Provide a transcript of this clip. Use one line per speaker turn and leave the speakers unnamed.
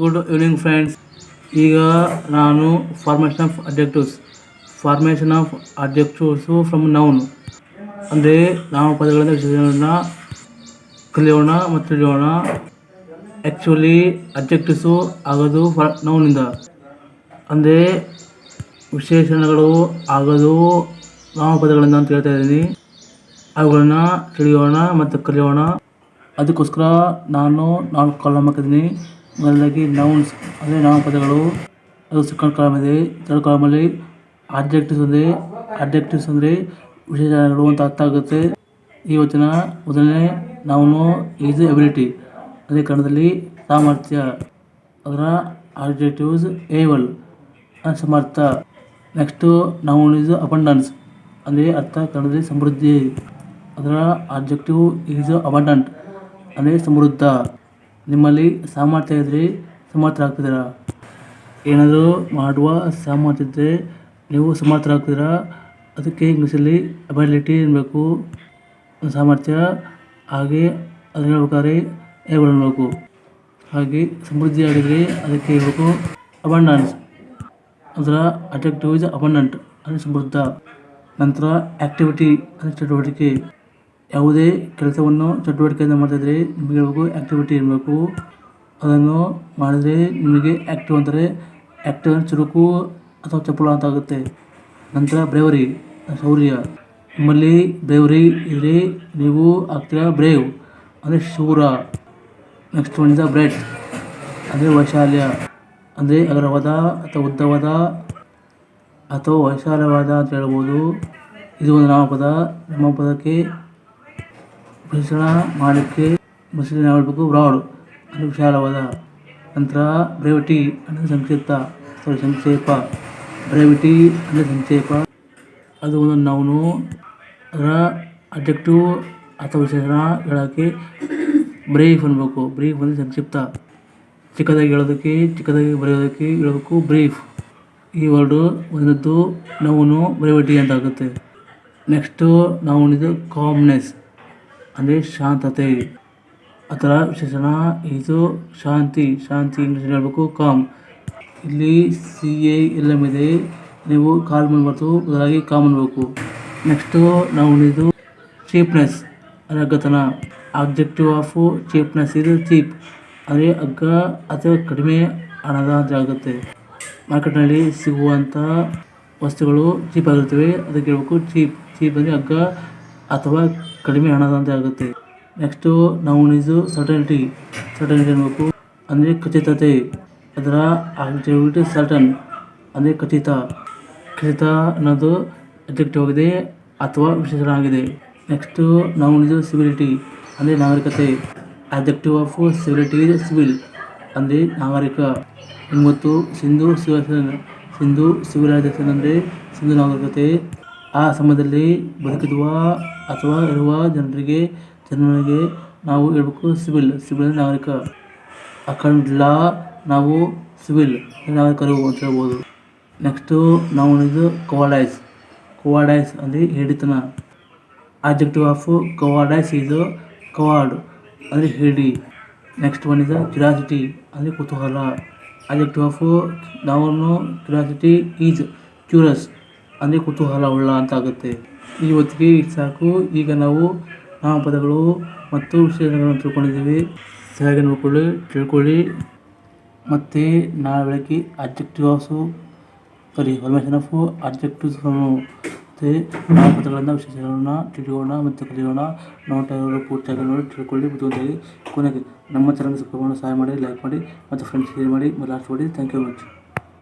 Good evening friends ಈಗ ನಾನು formation of objectives formation of objectives from noun ಅಂದರೆ ನಾಮಪದಗಳಿಂದ ವಿಶೇಷಣವನ್ನು ಕಲಿಯೋಣ ಮತ್ತು ತಿಳಿಯೋಣ. ಆ್ಯಕ್ಚುಲಿ ಅಬ್ಜೆಕ್ಟಿವ್ಸು ಆಗೋದು ಫಾರ್ ನೌನಿಂದ ಅಂದರೆ ವಿಶೇಷಣಗಳು ಆಗೋದು ನಾಮಪದಗಳಿಂದ ಅಂತ ಹೇಳ್ತಾ ಇದ್ದೀನಿ. ಅವುಗಳನ್ನ ತಿಳಿಯೋಣ ಮತ್ತು ಕಲಿಯೋಣ. ಅದಕ್ಕೋಸ್ಕರ ನಾನು ನಾಲ್ಕು ಕಾಲಮ್ ಹಾಕಿದ್ದೀನಿ. ಮೊದಲನೇದಾಗಿ ನೌನ್ಸ್ ಅಂದರೆ ನಾಮಪದಗಳು ಅದು ಸೆಕೆಂಡ್ ಕಾಲಮ್ ಇದೆ. ಥರ್ಡ್ ಕಾಲಮಲ್ಲಿ ಆಬ್ಜೆಕ್ಟಿವ್ಸ್ ಅಂದರೆ ಆಬ್ಜೆಕ್ಟಿವ್ಸ್ ಅಂದರೆ ವಿಶೇಷಣಗಳು ಅಂತ ಅರ್ಥ ಆಗುತ್ತೆ. ಇವತ್ತಿನ ಮೊದಲನೇ ನಾವು ಈಸ್ ಎಬಿಲಿಟಿ ಅದೇ ಕನ್ನಡದಲ್ಲಿ ಸಾಮರ್ಥ್ಯ. ಅದರ ಆಬ್ಜೆಕ್ಟಿವ್ಸ್ ಏವಲ್ ಸಮರ್ಥ ನೆಕ್ಸ್ಟು ನೌನ್ ಈಸ್ ಅಬಂಡನ್ಸ್ ಅಂದರೆ ಅರ್ಥ ಕನ್ನಡದಲ್ಲಿ ಸಮೃದ್ಧಿ. ಅದರ ಆಬ್ಜೆಕ್ಟಿವ್ ಈಸ್ ಅಬಂಡಂಟ್ ಅಂದರೆ ಸಮೃದ್ಧ. ನಿಮ್ಮಲ್ಲಿ ಸಾಮರ್ಥ್ಯ ಇದ್ದರೆ ಸಮರ್ಥರಾಗ್ತಿದ್ದೀರಾ ಏನಾದರೂ ಮಾಡುವ ಸಾಮರ್ಥ್ಯ ಇದ್ದರೆ ನೀವು ಸಮರ್ಥರಾಗ್ತೀರಾ? ಅದಕ್ಕೆ ಇಂಗ್ಲೀಷಲ್ಲಿ ಅಬಿಲಿಟಿ ಇರಬೇಕು ಸಾಮರ್ಥ್ಯ, ಹಾಗೆ ಅದನ್ನು ಹೇಳ್ಬೇಕಾದ್ರೆ ಅನ್ಬೇಕು ಹಾಗೆ ಸಮೃದ್ಧಿಯಾಗಿದ್ದರೆ ಅದಕ್ಕೆ ಹೇಳ್ಬೇಕು ಅಬಂಡನ್ಸ್ ಅದರ ಅಟ್ಯಾಕ್ಟಿವ್ ಇಸ್ ಅಬಂಡಂಟ್ ಅಂದರೆ ಸಮೃದ್ಧ. ನಂತರ ಆ್ಯಕ್ಟಿವಿಟಿ ಅಂದರೆ ಚಟುವಟಿಕೆ. ಯಾವುದೇ ಕೆಲಸವನ್ನು ಚಟುವಟಿಕೆಯಿಂದ ಮಾಡ್ತಾಯಿದ್ರೆ ನಿಮಗೆ ಹೇಳ್ಬೇಕು ಆ್ಯಕ್ಟಿವಿಟಿ ಇರಬೇಕು. ಅದನ್ನು ಮಾಡಿದರೆ ನಿಮಗೆ ಆ್ಯಕ್ಟಿವ್ ಅಂದರೆ ಆ್ಯಕ್ಟಿವ್ ಅಂದರೆ ಚುರುಕು ಅಥವಾ ಚಪಲ ಅಂತ ಆಗುತ್ತೆ. ನಂತರ ಬ್ರೇವರಿ ಶೌರ್ಯ. ನಿಮ್ಮಲ್ಲಿ ಬ್ರೇವರಿ ಇದ್ದರೆ ನೀವು ಆಗ್ತೀರ ಬ್ರೇವ್ ಅಂದರೆ ಶೂರ. ನೆಕ್ಸ್ಟ್ ಒನ್ ಇಸ್ ಬ್ರೆಡ್ ಅಂದರೆ ವೈಶಾಲ್ಯ. ಅಂದರೆ ಅಗರವಾದ ಅಥವಾ ಉದ್ದವಾದ ಅಥವಾ ವೈಶಾಲ್ಯವಾದ ಅಂತ ಹೇಳ್ಬೋದು. ಇದು ಒಂದು ನಾಮಪದ. ನಾಮಪದಕ್ಕೆ ವಿಶೇಷಣ ಮಾಡಲಿಕ್ಕೆ ವಿಶೇಷಣ ಮಾಡಬೇಕು ಬ್ರಾಡ್ ಅದು ವಿಶಾಲವಾದ ನಂತರ ಬ್ರೇವಿಟಿ ಅಂದರೆ ಸಂಕ್ಷಿಪ್ತ ಸಾರಿ ಸಂಕ್ಷೇಪ. ಬ್ರೇವಿಟಿ ಅಂದರೆ ಸಂಕ್ಷೇಪ. ಅದು ಒಂದು ನಾವು ಅದರ ಅಬ್ಜೆಕ್ಟಿವ್ ಅಥವಾ ವಿಶೇಷಣ ಹೇಳೋಕ್ಕೆ ಬ್ರೀಫ್ ಅನ್ಬೇಕು. ಬ್ರೀಫ್ ಅಂದರೆ ಸಂಕ್ಷಿಪ್ತ. ಚಿಕ್ಕದಾಗಿ ಹೇಳೋದಕ್ಕೆ, ಚಿಕ್ಕದಾಗಿ ಬರೆಯೋದಕ್ಕೆ ಹೇಳಬೇಕು, ಬ್ರೀಫ್. ಈ ವರ್ಡು ಒಂದದ್ದು ನೌನು ಬ್ರೇವಿಟಿ ಅಂತ ಆಗುತ್ತೆ. ನೆಕ್ಸ್ಟು ನಾವು ಕಾಮ್ನೆಸ್ ಅಂದರೆ ಶಾಂತತೆ ಅದರ ವಿಶೇಷಣ ಇದು ಶಾಂತಿ. ಶಾಂತಿ ಇಂಗ್ಲೀಷ್ ಹೇಳಬೇಕು, ಕಾಮ್. ಇಲ್ಲಿ ಸಿ, ಎ ಇದೆ. ನೀವು ಕಾಲ್ ಮಾಡಬಾರ್ದು ಅದರಾಗಿ ಕಾಮ್ ಅನ್ಬೇಕು ನೆಕ್ಸ್ಟು ನಾವು ಇದು ಚೀಪ್ನೆಸ್ ಅಂದರೆ ಅಗ್ಗತನ ಆಬ್ಜೆಕ್ಟಿವ್ ಆಫ್ ಚೀಪ್ನೆಸ್ ಇದು ಚೀಪ್. ಅಂದರೆ ಅಗ್ಗ ಅಥವಾ ಕಡಿಮೆ ಹಣದ ಜಾಗುತ್ತೆ ಮಾರ್ಕೆಟ್ನಲ್ಲಿ ಸಿಗುವಂಥ ವಸ್ತುಗಳು ಚೀಪ್ ಆಗಿರ್ತವೆ ಅದಕ್ಕೆ ಹೇಳ್ಬೇಕು ಚೀಪ್. ಚೀಪ್ ಅಂದರೆ ಅಗ್ಗ ಅಥವಾ ಕಡಿಮೆ ಹಣದಂತೆ ಆಗುತ್ತೆ. ನೆಕ್ಸ್ಟು ನಾವು ಈಸು ಸರ್ಟನಿಟಿ ಸರ್ಟನಿಟಿ ಅನ್ಬೇಕು. ಅಂದರೆ ಖಚಿತತೆ. ಅದರ ಆಕ್ಟಿವಿಟಿ ಸರ್ಟನ್ ಅಂದರೆ ಖಚಿತ. ಖಚಿತ ಅನ್ನೋದು ಅಬ್ಜೆಕ್ಟಿವ್ ಆಗಿದೆ ಅಥವಾ ವಿಶೇಷಣ ಆಗಿದೆ. ನೆಕ್ಸ್ಟು ನಾವು ಇದು ಸಿವಿಲಿಟಿ ಅಂದರೆ ನಾಗರಿಕತೆ. Adjective of civility is civil ಅಂದರೆ ನಾಗರಿಕ. ಮತ್ತು ಸಿಂಧು ಸಿವಿಲೈಸೇಷನ್ ಸಿಂಧು, ಸಿವಿಲೈಸೇಷನ್ ಅಂದರೆ ಸಿಂಧು ನಾಗರಿಕತೆ. ಆ ಸಮಯದಲ್ಲಿ ಬದುಕಿರುವ ಅಥವಾ ಇರುವ ಜನರಿಗೆ ಜನರಿಗೆ ನಾವು ಹೇಳ್ಬೇಕು ಸಿವಿಲ್. ಸಿವಿಲ್ ನಾಗರಿಕ ಅಖಂಡ ಲಾ ನಾವು ಸಿವಿಲ್ ನಾಗರಿಕರು ಅಂತ ಹೇಳ್ಬೋದು. ನೆಕ್ಸ್ಟು ನಾವು ಇದು ಕವಾಡೈಸ್ ಕವಾಡೈಸ್ ಅಂದರೆ ಹೇಳಿತನ ಆಬ್ಜೆಕ್ಟಿವ್ ಆಫ್ ಕವಾಡೈಸ್ ಇದು ಕವಾಡ್ ಅಂದರೆ ಹೇಳಿ. ನೆಕ್ಸ್ಟ್ ಒನ್ ಇಸ್ ಕ್ಯೂರಿಯಾಸಿಟಿ ಅಂದರೆ ಕುತೂಹಲ. ಆಬ್ಜೆಕ್ಟಿವ್ ಆಫ್ ನಾವು ಕ್ಯೂರಿಯಾಸಿಟಿ ಈಸ್ ಕ್ಯೂರಸ್ ಅಂದರೆ ಕುತೂಹಲ ಉಳ್ಳ ಅಂತ ಆಗುತ್ತೆ ಈ ಹೊತ್ತಿಗೆ ಸಾಕು. ಈಗ ನಾವು ನಾಮಪದಗಳು ಮತ್ತು ವಿಶೇಷಣಗಳನ್ನು ತಿಳ್ಕೊಂಡಿದ್ದೀವಿ. ಸರಿಯಾಗಿ ನೋಡ್ಕೊಳ್ಳಿ, ತಿಳ್ಕೊಳ್ಳಿ. ಮತ್ತು ನಾಳೆ ಬೆಳಗ್ಗೆ adjectives sorry formation of adjectives ಮತ್ತು ನಾಮಪದಗಳನ್ನು ವಿಶೇಷಗಳನ್ನು ತಿಳಿಯೋಣ ಮತ್ತು ಕಲಿಯೋಣ. ನೋಟ ಪೂರ್ತಿಯಾಗಿ ನೋಡಿ, ತಿಳ್ಕೊಳ್ಳಿ ಬುದ್ಧಿವಂತಾಗಿ ಕೊನೆಗೆ ನಮ್ಮ ಚಾನಲ್ ಸಬ್ಸ್ಕ್ರೈಬ್ ಮಾಡಿ ಸಹಾಯ ಮಾಡಿ ಲೈಕ್ ಮಾಡಿ, ಮತ್ತು ಫ್ರೆಂಡ್ಸ್ ಶೇರ್ ಮಾಡಿ ಲಾಸ್ಟ್ ಮಾಡಿ ಥ್ಯಾಂಕ್ ಯು ಮಚ್